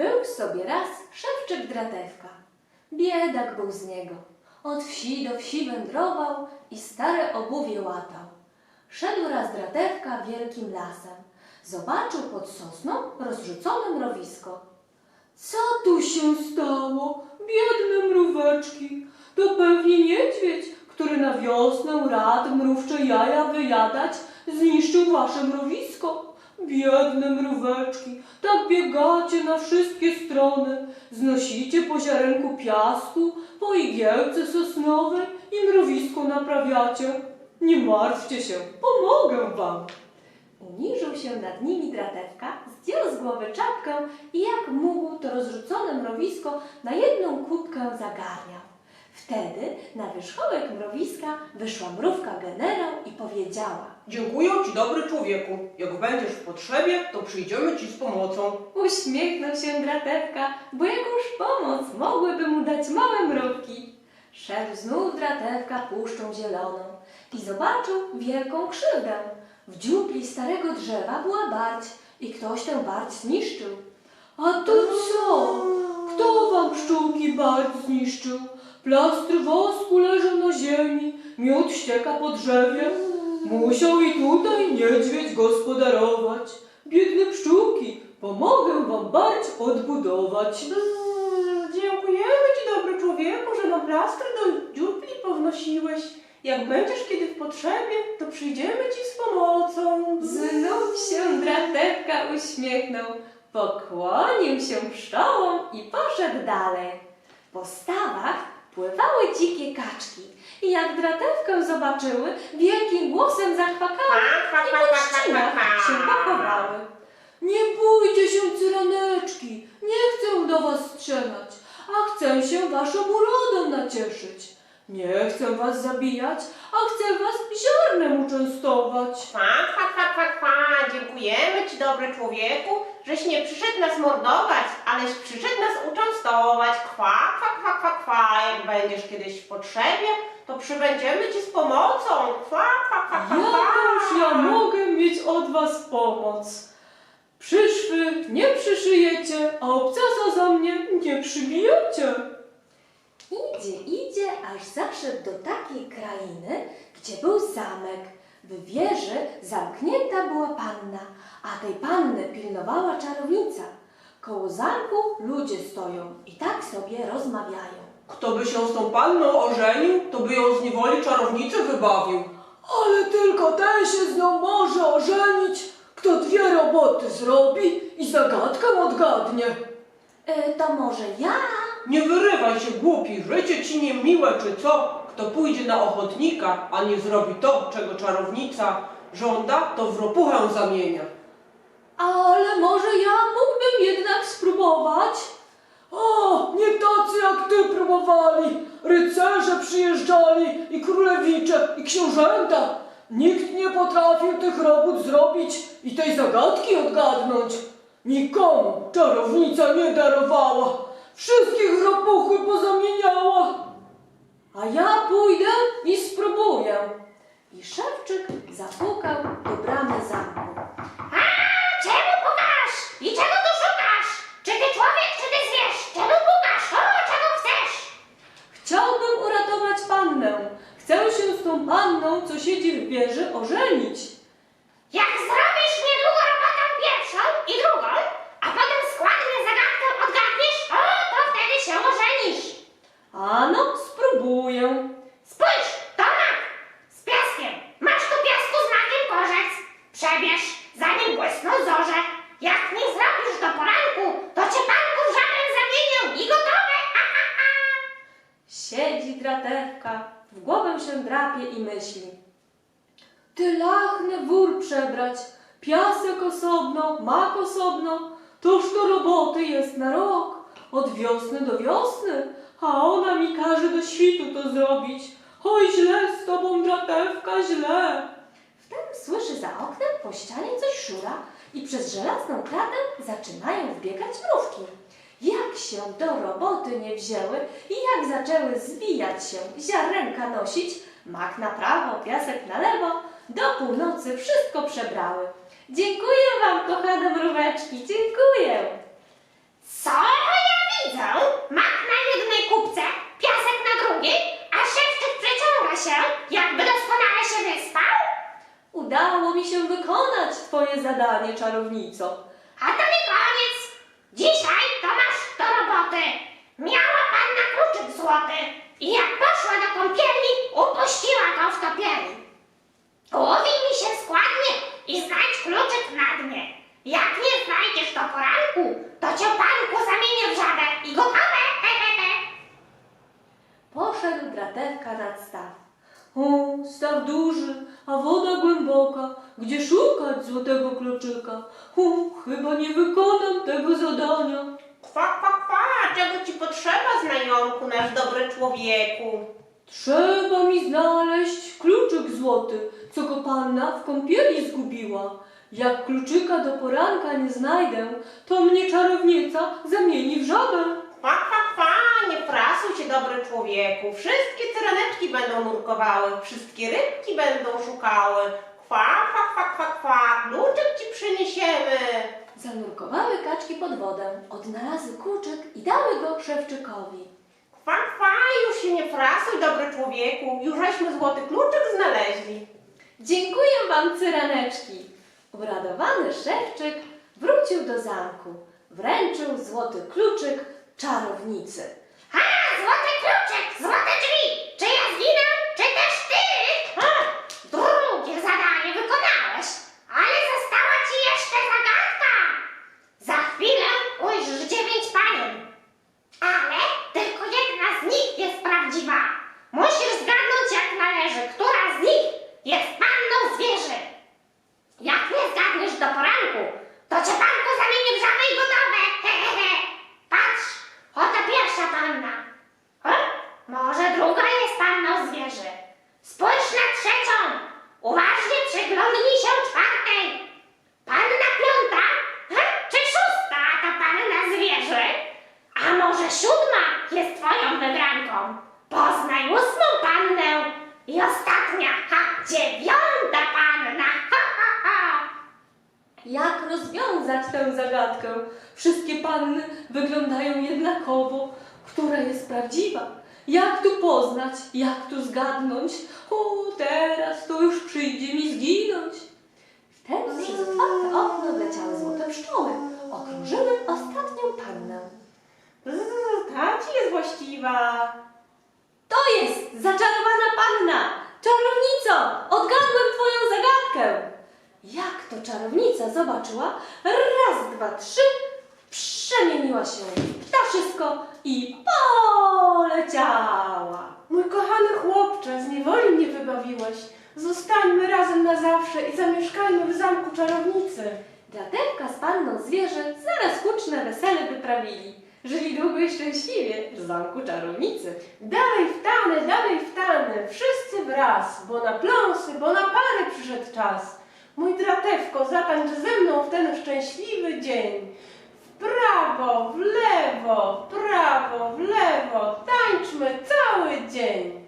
Był sobie raz szewczyk dratewka. Biedak był z niego. Od wsi do wsi wędrował i stare obuwie łatał. Szedł raz dratewka wielkim lasem. Zobaczył pod sosną rozrzucone mrowisko. Co tu się stało? Biedne mróweczki. To pewnie niedźwiedź, który na wiosnę rad mrówcze jaja wyjadać, zniszczył wasze mrowisko. Biedne mróweczki, tak biegacie na wszystkie strony, znosicie po ziarenku piasku, po igiełce sosnowej i mrowisko naprawiacie. Nie martwcie się, pomogę wam. Uniżył się nad nimi dratewka, zdjął z głowy czapkę i jak mógł to rozrzucone mrowisko na jedną kubkę zagarniał. Wtedy na wierzchołek mrowiska wyszła mrówka generał i powiedziała Dziękuję Ci, dobry człowieku. Jak będziesz w potrzebie, to przyjdziemy Ci z pomocą. Uśmiechnął się dratewka, bo jakąż pomoc mogłyby mu dać małe mrówki. Szedł znów dratewka puszczą zieloną i zobaczył wielką krzywdę. W dziupli starego drzewa była barć i ktoś tę barć zniszczył. A to co? Kto wam pszczółki barć zniszczył? Plastry wosku leżą na ziemi, miód ścieka po drzewie. Musiał i tutaj niedźwiedź gospodarować. Biedne pszczółki, pomogę wam barć odbudować. Mm, Dziękujemy Ci, dobry człowieku, że nam plastry do dziupli pownosiłeś. Jak będziesz kiedy w potrzebie, to przyjdziemy Ci z pomocą. Znów się dratewka uśmiechnął, pokłonił się pszczołom i poszedł dalej. Po stawach pływały dzikie kaczki i jak dratewkę zobaczyły, wielkim głosem zachwakały i po trzcinach się pochowały. Nie bójcie się, cyraneczki, nie chcę do was strzelać, a chcę się waszą urodą nacieszyć. Nie chcę was zabijać, a chcę was ziarnem uczęstować. Kwa, kwa, kwa, kwa, kwa. Dziękujemy Ci, dobry człowieku, żeś nie przyszedł nas mordować, aleś przyszedł nas uczęstować. Kwa, kwa, kwa, kwa, kwa. Jak będziesz kiedyś w potrzebie, to przybędziemy Ci z pomocą. Kwa, kwa, kwa, kwa, kwa. Jakąż ja mogę mieć od was pomoc? Przyszwy nie przyszyjecie, a obcasa za mnie nie przybijecie. Idzie, idzie, aż zaszedł do takiej krainy, gdzie był zamek. W wieży zamknięta była panna, a tej panny pilnowała czarownica. Koło zamku ludzie stoją i tak sobie rozmawiają. Kto by się z tą panną ożenił, to by ją z niewoli czarownicy wybawił. Ale tylko ten się z nią może ożenić, kto dwie roboty zrobi i zagadkę odgadnie. E, to może ja? Nie wyrywaj się, głupi, życie ci niemiłe czy co? Kto pójdzie na ochotnika, a nie zrobi to, czego czarownica żąda, to w ropuchę zamienia. Ale może ja mógłbym jednak spróbować? O, nie tacy jak ty próbowali. Rycerze przyjeżdżali i królewicze i książęta. Nikt nie potrafił tych robót zrobić i tej zagadki odgadnąć. Nikomu czarownica nie darowała. Wszystkich ropuchy pozamieniała. A ja pójdę i spróbuję. I szewczyk zapukał do bramy zamku. A, czemu pukasz? I czego tu szukasz? Czy Ty człowiek, czy Ty zwierz? Czemu pukasz? O, czego chcesz? Chciałbym uratować pannę. Chcę się z tą panną, co siedzi w wieży, ożenić. Jak zrobisz niedługo robotę pierwszą i drugą, a potem składnie zagadkę odgadniesz, o, to wtedy się ożenisz. Ano, spróbuję. Spójrz, Tomek! Z piaskiem! Masz tu piasku znakiem korzec! Przebierz, zanim błysną zorze! Jak nie zrobisz do poranku, to cię panków żarem zamienię i gotowe! Ha, ha, ha. Siedzi dratewka, w głowę się drapie i myśli. Ty lachny wór przebrać, piasek osobno, mak osobno, toż to roboty jest na rok, od wiosny do wiosny, a ona mi każe do świtu to zrobić. Oj, źle z tobą, dratewka, źle. Wtem słyszy za oknem po ścianie coś szura i przez żelazną kratę zaczynają wbiegać mrówki. Jak się do roboty nie wzięły i jak zaczęły zwijać się, ziarenka nosić, mak na prawo, piasek na lewo, do północy wszystko przebrały. Dziękuję wam, kochane mróweczki, dziękuję. Co ja widzę? Mak na jednej kubce, piasek na drugiej, a szewczyk przeciąga się, jakby doskonale się wyspał? Udało mi się wykonać twoje zadanie, czarownico. A to nie koniec. Dzisiaj to masz do roboty. Miała panna kluczyk złoty i jak poszła do kąpieli, upuściła go w topieli. Ułowij mi się składnie i znajdź kluczyk na dnie. Jak nie znajdziesz do poranku, to cię panku zamienię w żabę i gotowe, he, he, he. Poszedł dratewka nad staw. O, staw duży, a woda głęboka. Gdzie szukać złotego kluczyka? O, chyba nie wykonam tego zadania. Kwa, kwa, kwa, czego ci potrzeba, znajomku, nasz dobry człowieku? Trzeba mi znaleźć kluczyk złoty, co go panna w kąpieli zgubiła. Jak kluczyka do poranka nie znajdę, to mnie czarownica zamieni w żabę. Kwa, kwa, kwa, nie prasuj się, dobry człowieku. Wszystkie cyraneczki będą nurkowały, wszystkie rybki będą szukały. Kwa, kwa, kwa, kwa, kwa, kluczyk ci przyniesiemy. Zanurkowały kaczki pod wodę, odnalazły kluczyk i dały go szewczykowi. Kwa, kwa, już się nie prasuj, dobry człowieku. Już żeśmy złoty kluczyk znaleźli. Dziękuję wam, cyraneczki. Uradowany szewczyk wrócił do zamku. Wręczył złoty kluczyk czarownicy. A, złoty kluczyk, złote drzwi. Czy ja zginę, czy też ty? Ha, drugie zadanie wykonałeś, ale została ci jeszcze zagadka. Za chwilę ujrzysz dziewięć panien, ale tylko jedna z nich jest prawdziwa. Musisz zgadnąć jak należy, która z nich jest panną zwierzy. Jak nie zgadniesz do poranku, to cię panko zamieni w żabę i gotowe. He, he, he. Patrz, oto pierwsza panna. E? Może druga jest panną zwierzy. Spójrz na trzecią. Uważnie przyglądnij się czwartej. Panna piąta? E? Czy szósta to panna zwierzy? A może siódma jest twoją wybranką? Poznaj ósmą pannę i ostatnia, ha, dziewiąta panna. Ha, ha, ha. Jak rozwiązać tę zagadkę? Wszystkie panny wyglądają jednakowo. Która jest prawdziwa? Jak tu poznać? Jak tu zgadnąć? O, teraz to już przyjdzie mi zginąć. To czarownica zobaczyła, raz, dwa, trzy, przemieniła się w ptaszysko i poleciała. Mój kochany chłopcze, z niewoli mnie wybawiłeś. Zostańmy razem na zawsze i zamieszkajmy w zamku czarownicy. Dratewka z panną zwierzę zaraz huczne wesele wyprawili. Żyli długo i szczęśliwie w zamku czarownicy. Dalej w tany, dalej w tany, wszyscy wraz, bo na pląsy, bo na pary przyszedł czas. Mój dratewko, zatańcz ze mną w ten szczęśliwy dzień. W prawo, w lewo, w prawo, w lewo, tańczmy cały dzień.